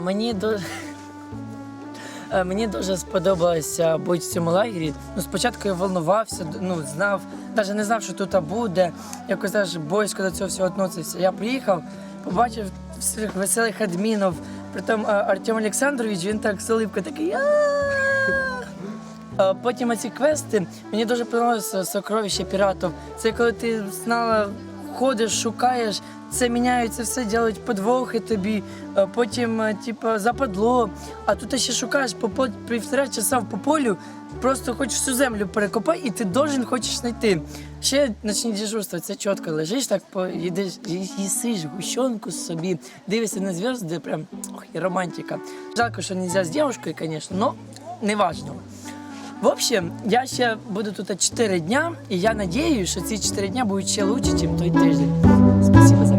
мені дуже. Мені дуже сподобалося бути в цьому лагері. Ну, спочатку я волнувався, ну, знав, навіть не знав, що тут буде. Якось теж бойсько до цього всього відносився. Я приїхав, побачив всіх веселих адмінів. Притом Артем Олександрович, він так з улыбкою такий. Е, Потім ці квести мені дуже подобалося сокровище піратів. Це коли ти знала, ходиш, шукаєш, це міняється все, ділять подвохи тобі, е, потім, типу, западло. А тут ще шукаєш по півтора часа по полю, просто хочеш всю землю перекопай, і ти должен хочеш знайти. Ще ночні дежурства, це чітко лежиш, так по- їдеш, їсиш гущонку собі, дивишся на зв'язки, прям ох, і романтика. Жалко, що не з дівчинкою, звісно, але не важно. В общем, я ще буду тут 4 дня, і я надію, що ці 4 дня будуть ще лучше, ніж той тиждень. Спасибо за.